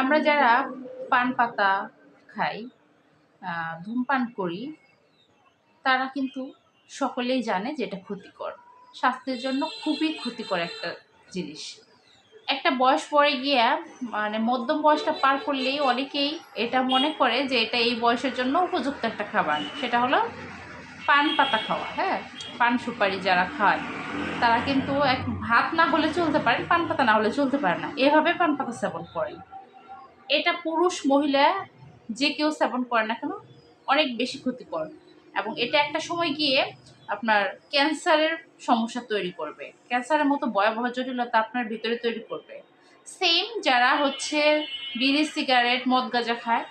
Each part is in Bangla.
আমরা যারা পান পাতা খাই ধূমপান করি, তারা কিন্তু সকলেই জানে যে এটা ক্ষতিকর। স্বাস্থ্যের জন্য খুবই ক্ষতিকর একটা জিনিস। একটা বয়স পরে গিয়ে মানে মধ্যম বয়সটা পার করলেই অনেকেই এটা মনে করে যে এটা এই বয়সের জন্য উপযুক্ত একটা খাবার। সেটা হলো পান পাতা খাওয়া হ্যাঁ? পান সুপারি যারা খায়, তারা কিন্তু এক ভাত না হলে চলতে পারে, পান পাতা না হলে চলতে পারে না। এভাবে পান পাতা সেবন করে। এটা পুরুষ মহিলা যে কেউ সেবন করে না কেন, অনেক বেশি ক্ষতিকর। এবং এটা একটা সময় গিয়ে আপনার ক্যান্সারের সমস্যা তৈরি করবে। ক্যান্সারের মতো ভয়াবহ জটিলতা আপনার ভিতরে তৈরি করবে। সেম যারা হচ্ছে বিড়ি, সিগারেট, মদ গাঁজা খায়,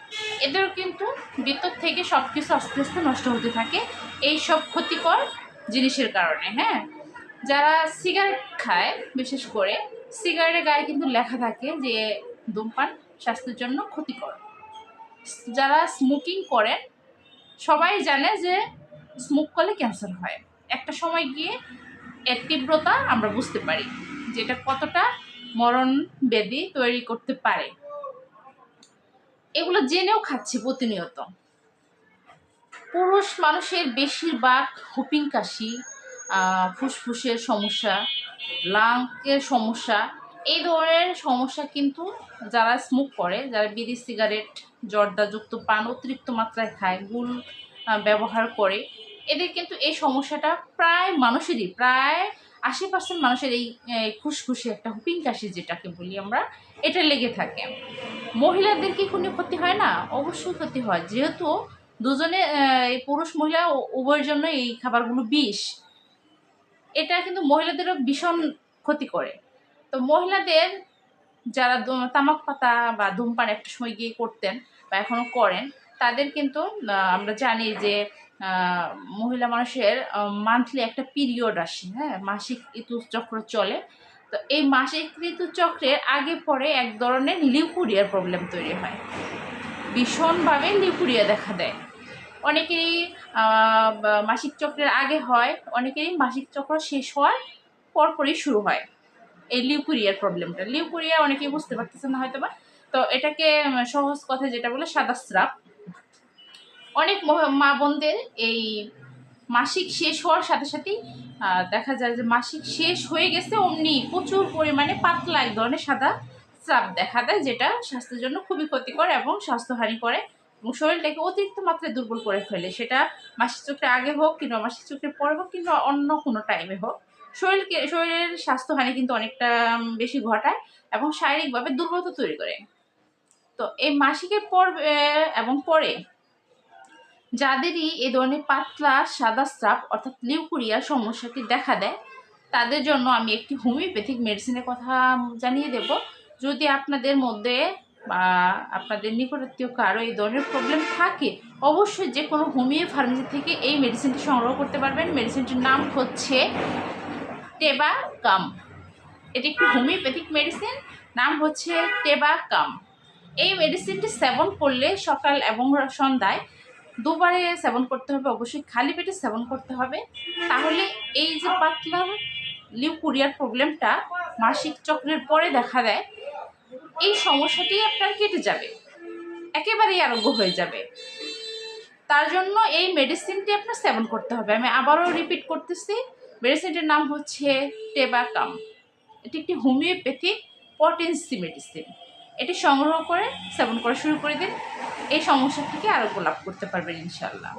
এদেরও কিন্তু ভিতর থেকে সব কিছু আস্তে আস্তে নষ্ট হতে থাকে। এই সব ক্ষতিকর জিনিসের কারণে হ্যাঁ? যারা সিগারেট খায়, বিশেষ করে সিগারেটের গায়ে কিন্তু লেখা থাকে যে ধূমপান স্বাস্থ্যের জন্য ক্ষতিকর। যারা স্মোকিং করেন, সবাই জানে যে স্মোক করলে ক্যান্সার হয়। একটা সময় গিয়ে এর তীব্রতা আমরা বুঝতে পারি যেটা কতটা মরণ ব্যাধি তৈরি করতে পারে। এগুলো জেনেও খাচ্ছি প্রতিনিয়ত। পুরুষ মানুষের বেশিরভাগ হুপিং কাশি ফুসফুসের সমস্যা লাংয়ের সমস্যা, এই ধরনের সমস্যা কিন্তু যারা স্মোক করে, যারা বিড়ি সিগারেট জর্দাযুক্ত পান অতিরিক্ত মাত্রায় খায়, গুল ব্যবহার করে, এদের কিন্তু এই সমস্যাটা প্রায় মানুষেরই, প্রায় আশি পার্সেন্ট মানুষের এই খুসখুসে একটা হুপিং কাশি যেটাকে বলি আমরা, এটা লেগে থাকে। মহিলাদের কি কোনো ক্ষতি হয় না? অবশ্যই ক্ষতি হয়। যেহেতু দুজনে এই পুরুষ মহিলা উভয়ের জন্য এই খাবারগুলো বিষ। এটা কিন্তু মহিলাদেরও ভীষণ ক্ষতি করে। তো মহিলাদের যারা তামাক পাতা বা ধূমপান একটা সময় গিয়ে করতেন বা এখনও করেন, তাদের কিন্তু আমরা জানি যে মহিলা মানুষের মান্থলি একটা পিরিয়ড আসে হ্যাঁ? মাসিক ঋতুচক্র চলে। তো এই মাসিক ঋতুচক্রের আগে পরে এক ধরনের লিউকুরিয়ার প্রবলেম তৈরি হয়। ভীষণভাবে লিউকুরিয়া দেখা দেয়। বা- মাসিক চক্রের আগে হয়, অনেকেরই মাসিক চক্র শেষ হওয়ার পরপরই শুরু হয়। এই লিউকুরিয়ার প্রবলেমটা। লিউকুরিয়া অনেকেই বুঝতে পারতেছে না হয়তো বা তো এটাকে সহজ কথা যেটা বলে সাদা স্রাব অনেক মা বোনদের এই মাসিক শেষ হওয়ার সাথে সাথেই দেখা যায় যে মাসিক শেষ হয়ে গেছে, অমনি প্রচুর পরিমাণে পাতলা এক ধরনের সাদা স্রাব দেখা দেয়, যেটা স্বাস্থ্যের জন্য খুবই ক্ষতিকর এবং স্বাস্থ্যহানি করে। এবং শরীরটাকে অতিরিক্ত মাত্রায় দুর্বল করে ফেলে। সেটা মাসিক চক্রের আগে হোক কিংবা মাসিক চক্রের পরে হোক কিংবা অন্য কোনো টাইমে হোক। শরীরকে, শরীরের স্বাস্থ্যহানি কিন্তু অনেকটা বেশি ঘটায় এবং শারীরিকভাবে দুর্বলতা তৈরি করে। তো এই মাসিকের পর এবং পরে যাদেরই এ ধরনের পাতলা, সাদা স্রাব অর্থাৎ লিউকুরিয়া সমস্যাটি দেখা দেয়, তাদের জন্য আমি একটি হোমিওপ্যাথিক মেডিসিনের কথা জানিয়ে দেব। যদি আপনাদের মধ্যে বা আপনাদের নিকটাত্মীয় কারও এই ধরনের প্রবলেম থাকে, অবশ্যই যে কোনো হোমিও ফার্মেসি থেকে এই মেডিসিনটি সংগ্রহ করতে পারবেন। মেডিসিনটির নাম হচ্ছে টেবা কাম এটি একটি হোমিওপ্যাথিক মেডিসিন নাম হচ্ছে টেবা কাম এই মেডিসিনটি সেবন করলে সকাল এবং সন্ধ্যায় দুবারে সেবন করতে হবে, অবশ্যই খালি পেটে সেবন করতে হবে। তাহলে এই যে পাতলা লিউকুরিয়ার প্রবলেমটা মাসিক চক্রের পরে দেখা দেয় এই সমস্যাটি আপনার কেটে যাবে। একেবারেই আরোগ্য হয়ে যাবে। তার জন্য এই মেডিসিনটি আপনার সেবন করতে হবে। আমি আবারও রিপিট করতেছি। মেডিসিনটির নাম হচ্ছে টেবাকাম এটি একটি হোমিওপ্যাথিক পটেন্সি মেডিসিন এটি সংগ্রহ করে, সেবন করা শুরু করে দিন। এই সমস্যা থেকে আরোগ্য লাভ করতে পারবেন ইনশাল্লাহ